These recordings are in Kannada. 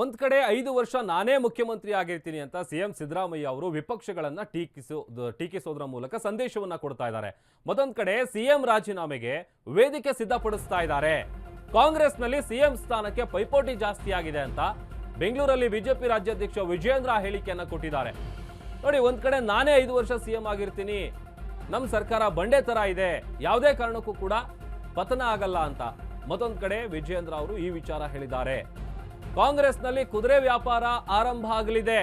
ಒಂದ್ ಕಡೆ ಐದು ವರ್ಷ ನಾನೇ ಮುಖ್ಯಮಂತ್ರಿ ಆಗಿರ್ತೀನಿ ಅಂತ ಸಿಎಂ ಸಿದ್ದರಾಮಯ್ಯ ಅವರು ವಿಪಕ್ಷಗಳನ್ನ ಟೀಕಿಸೋ, ಟೀಕಿಸೋದ್ರ ಮೂಲಕ ಸಂದೇಶವನ್ನ ಕೊಡ್ತಾ ಇದ್ದಾರೆ. ಮತ್ತೊಂದು ಕಡೆ ಸಿಎಂ ರಾಜೀನಾಮೆಗೆ ವೇದಿಕೆ ಸಿದ್ಧಪಡಿಸ್ತಾ ಇದ್ದಾರೆ. ಕಾಂಗ್ರೆಸ್ನಲ್ಲಿ ಸಿಎಂ ಸ್ಥಾನಕ್ಕೆ ಪೈಪೋಟಿ ಜಾಸ್ತಿ ಆಗಿದೆ ಅಂತ ಬೆಂಗಳೂರಲ್ಲಿ ಬಿಜೆಪಿ ರಾಜ್ಯಾಧ್ಯಕ್ಷ ವಿಜಯೇಂದ್ರ ಹೇಳಿಕೆಯನ್ನು ಕೊಟ್ಟಿದ್ದಾರೆ. ನೋಡಿ, ಒಂದ್ ಕಡೆ ನಾನೇ ಐದು ವರ್ಷ ಸಿಎಂ ಆಗಿರ್ತೀನಿ. ನಮ್ಮ ಸರ್ಕಾರ ಬಂಡೆ ತರ ಇದೆ. ಯಾವುದೇ ಕಾರಣಕ್ಕೂ ಕೂಡ ಪತನ ಆಗಲ್ಲ ಅಂತ. ಮತ್ತೊಂದು ಕಡೆ ವಿಜಯೇಂದ್ರ ಅವರು ಈ ವಿಚಾರ ಹೇಳಿದ್ದಾರೆ. ಕಾಂಗ್ರೆಸ್ನಲ್ಲಿ ಕುದುರೆ ವ್ಯಾಪಾರ ಆರಂಭ ಆಗಲಿದೆ.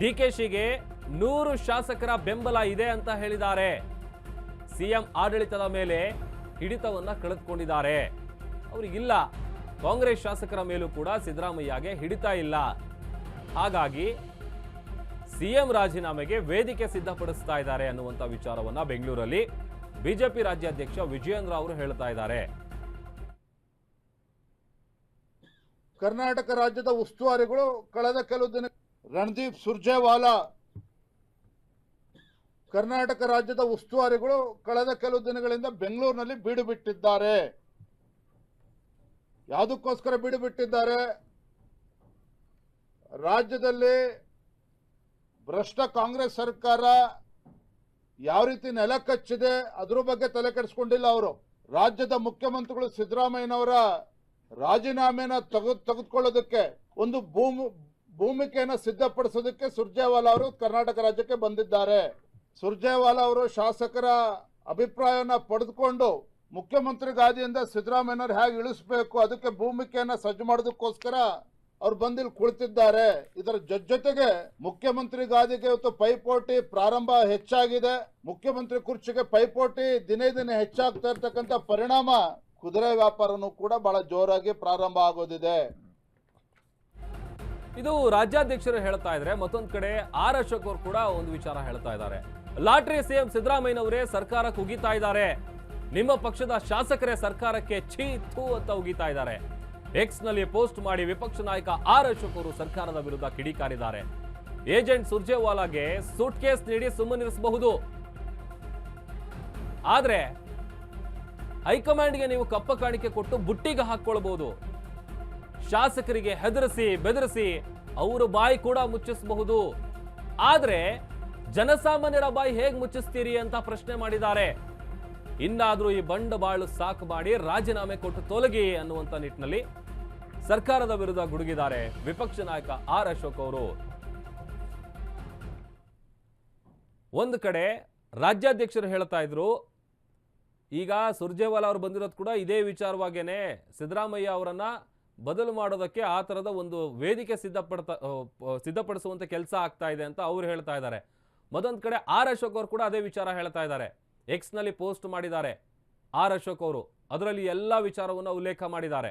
ಡಿಕೆಶಿಗೆ ನೂರು ಶಾಸಕರ ಬೆಂಬಲ ಇದೆ ಅಂತ ಹೇಳಿದ್ದಾರೆ. ಸಿಎಂ ಆಡಳಿತದ ಮೇಲೆ ಹಿಡಿತವನ್ನ ಕಳೆದುಕೊಂಡಿದ್ದಾರೆ. ಅವರಿಗಿಲ್ಲ ಕಾಂಗ್ರೆಸ್ ಶಾಸಕರ ಮೇಲೂ ಕೂಡ ಸಿದ್ದರಾಮಯ್ಯಗೆ ಹಿಡಿತ ಇಲ್ಲ. ಹಾಗಾಗಿ ಸಿಎಂ ರಾಜೀನಾಮೆಗೆ ವೇದಿಕೆ ಸಿದ್ಧಪಡಿಸ್ತಾ ಇದ್ದಾರೆ ಅನ್ನುವಂಥ ವಿಚಾರವನ್ನ ಬೆಂಗಳೂರಲ್ಲಿ ಬಿಜೆಪಿ ರಾಜ್ಯಾಧ್ಯಕ್ಷ ವಿಜಯೇಂದ್ರ ಅವರು ಹೇಳ್ತಾ ಇದ್ದಾರೆ. ಕರ್ನಾಟಕ ರಾಜ್ಯದ ಉಸ್ತುವಾರಿಗಳು ಕಳೆದ ಕೆಲವು ದಿನ ರಣದೀಪ್ ಸುರ್ಜೇವಾಲಾ, ಕರ್ನಾಟಕ ರಾಜ್ಯದ ಉಸ್ತುವಾರಿಗಳು ಕಳೆದ ಕೆಲವು ದಿನಗಳಿಂದ ಬೆಂಗಳೂರಿನಲ್ಲಿ ಬೀಡು ಬಿಟ್ಟಿದ್ದಾರೆ. ಯಾವುದಕ್ಕೋಸ್ಕರ ಬೀಡು ಬಿಟ್ಟಿದ್ದಾರೆ? ರಾಜ್ಯದಲ್ಲಿ ಭ್ರಷ್ಟ ಕಾಂಗ್ರೆಸ್ ಸರ್ಕಾರ ಯಾವ ರೀತಿ ನೆಲ ಕಚ್ಚಿದೆ, ಅದ್ರ ಬಗ್ಗೆ ತಲೆ ಕೆಡಿಸ್ಕೊಂಡಿಲ್ಲ ಅವರು. ರಾಜ್ಯದ ಮುಖ್ಯಮಂತ್ರಿಗಳು ಸಿದ್ದರಾಮಯ್ಯನವರ ರಾಜೀನಾಮೆನ ತೆಗೆದು ತೆಗೆದುಕೊಳ್ಳೋದಕ್ಕೆ, ಒಂದು ಭೂಮಿ, ಭೂಮಿಕೆಯನ್ನು ಸಿದ್ಧಪಡಿಸೋದಕ್ಕೆ ಸುರ್ಜೇವಾಲಾ ಅವರು ಕರ್ನಾಟಕ ರಾಜ್ಯಕ್ಕೆ ಬಂದಿದ್ದಾರೆ. ಸುರ್ಜೇವಾಲಾ ಅವರು ಶಾಸಕರ ಅಭಿಪ್ರಾಯವನ್ನ ಪಡೆದುಕೊಂಡು ಮುಖ್ಯಮಂತ್ರಿ ಗಾದಿಯಿಂದ ಸಿದ್ದರಾಮಯ್ಯನವ್ರು ಹೇಗೆ ಇಳಿಸ್ಬೇಕು, ಅದಕ್ಕೆ ಭೂಮಿಕೆಯನ್ನ ಸಜ್ಜು ಮಾಡೋದಕ್ಕೋಸ್ಕರ ಅವ್ರು ಬಂದಿಲ್ಲಿ ಕುಳಿತಿದ್ದಾರೆ. ಇದರ ಜೊತೆ ಜೊತೆಗೆ ಮುಖ್ಯಮಂತ್ರಿ ಗಾದಿಗೆ ಇವತ್ತು ಪೈಪೋಟಿ ಪ್ರಾರಂಭ ಹೆಚ್ಚಾಗಿದೆ. ಮುಖ್ಯಮಂತ್ರಿ ಕುರ್ಚಿಗೆ ಪೈಪೋಟಿ ದಿನೇ ದಿನೇ ಹೆಚ್ಚಾಗ್ತಾ ಇರ್ತಕ್ಕಂಥ ಪರಿಣಾಮ ಕುದುರೆ ವ್ಯಾಪಾರನೂ ಕೂಡ ಬಹಳ ಜೋರಾಗಿ ಪ್ರಾರಂಭ ಆಗೋದಿದೆ. ಇದು ರಾಜ್ಯಾಧ್ಯಕ್ಷರು ಹೇಳ್ತಾ ಇದ್ರೆ ಮತ್ತೊಂದು ಕಡೆ ಆರ್ ಅಶೋಕ್ ಅವರು ಕೂಡ ಒಂದು ವಿಚಾರ ಹೇಳ್ತಾ ಇದ್ದಾರೆ. ಲಾಟ್ರಿ ಸಿಎಂ ಸಿದ್ದರಾಮಯ್ಯನವರೇ ಸರ್ಕಾರ ಕುಗಿತಾ ಇದ್ದಾರೆ. ನಿಮ್ಮ ಪಕ್ಷದ ಶಾಸಕರೇ ಸರ್ಕಾರಕ್ಕೆ ಛೀ ಥೂ ಅಂತ ಉಗಿತಾ ಇದ್ದಾರೆ. ಎಕ್ಸ್ನಲ್ಲಿ ಪೋಸ್ಟ್ ಮಾಡಿ ವಿಪಕ್ಷ ನಾಯಕ ಆರ್ ಅಶೋಕ್ ಅವರು ಸರ್ಕಾರದ ವಿರುದ್ಧ ಕಿಡಿಕಾರಿದ್ದಾರೆ. ಏಜೆಂಟ್ ಸುರ್ಜೇವಾಲಾಗೆ ಸೂಟ್ ಕೇಸ್ ನೀಡಿ ಸುಮ್ಮನಿರಿಸಬಹುದು. ಆದ್ರೆ ಹೈಕಮಾಂಡ್ಗೆ ನೀವು ಕಪ್ಪ ಕಾಣಿಕೆ ಕೊಟ್ಟು ಬುಟ್ಟಿಗೆ ಹಾಕೊಳ್ಬಹುದು ಶಾಸಕರಿಗೆ ಹೆದರಿಸಿ, ಬೆದರಿಸಿ ಅವರ ಬಾಯಿ ಕೂಡ ಮುಚ್ಚಿಸಬಹುದು. ಆದ್ರೆ ಜನಸಾಮಾನ್ಯರ ಬಾಯಿ ಹೇಗ್ ಮುಚ್ಚಿಸ್ತೀರಿ ಅಂತ ಪ್ರಶ್ನೆ ಮಾಡಿದ್ದಾರೆ. ಇನ್ನಾದರೂ ಈ ಬಂಡವಾಳು ಸಾಕು ಮಾಡಿ ರಾಜೀನಾಮೆ ಕೊಟ್ಟು ತೊಲಗಿ ಅನ್ನುವಂತ ನಿಟ್ಟಿನಲ್ಲಿ ಸರ್ಕಾರದ ವಿರುದ್ಧ ಗುಡುಗಿದ್ದಾರೆ ವಿಪಕ್ಷ ನಾಯಕ ಆರ್ ಅಶೋಕ್ ಅವರು. ಒಂದು ಕಡೆ ರಾಜ್ಯಾಧ್ಯಕ್ಷರು ಹೇಳ್ತಾ ಇದ್ರು ಈಗ ಸುರ್ಜೇವಾಲಾ ಅವರು ಬಂದಿರೋದು ಕೂಡ ಇದೇ ವಿಚಾರವಾಗೇನೆ. ಸಿದ್ದರಾಮಯ್ಯ ಅವರನ್ನ ಬದಲು ಮಾಡೋದಕ್ಕೆ ಆ ಥರದ ಒಂದು ವೇದಿಕೆ ಸಿದ್ಧಪಡ್ತಾ ಸಿದ್ಧಪಡಿಸುವಂಥ ಕೆಲಸ ಆಗ್ತಾ ಇದೆ ಅಂತ ಅವ್ರು ಹೇಳ್ತಾ ಇದ್ದಾರೆ. ಮತ್ತೊಂದು ಕಡೆ ಆರ್ ಅಶೋಕ್ ಅವರು ಕೂಡ ಅದೇ ವಿಚಾರ ಹೇಳ್ತಾ ಇದ್ದಾರೆ. ಎಕ್ಸ್ನಲ್ಲಿ ಪೋಸ್ಟ್ ಮಾಡಿದ್ದಾರೆ. ಆರ್ ಅಶೋಕ್ ಅವರು. ಅದರಲ್ಲಿ ಎಲ್ಲ ವಿಚಾರವನ್ನು ಉಲ್ಲೇಖ ಮಾಡಿದ್ದಾರೆ.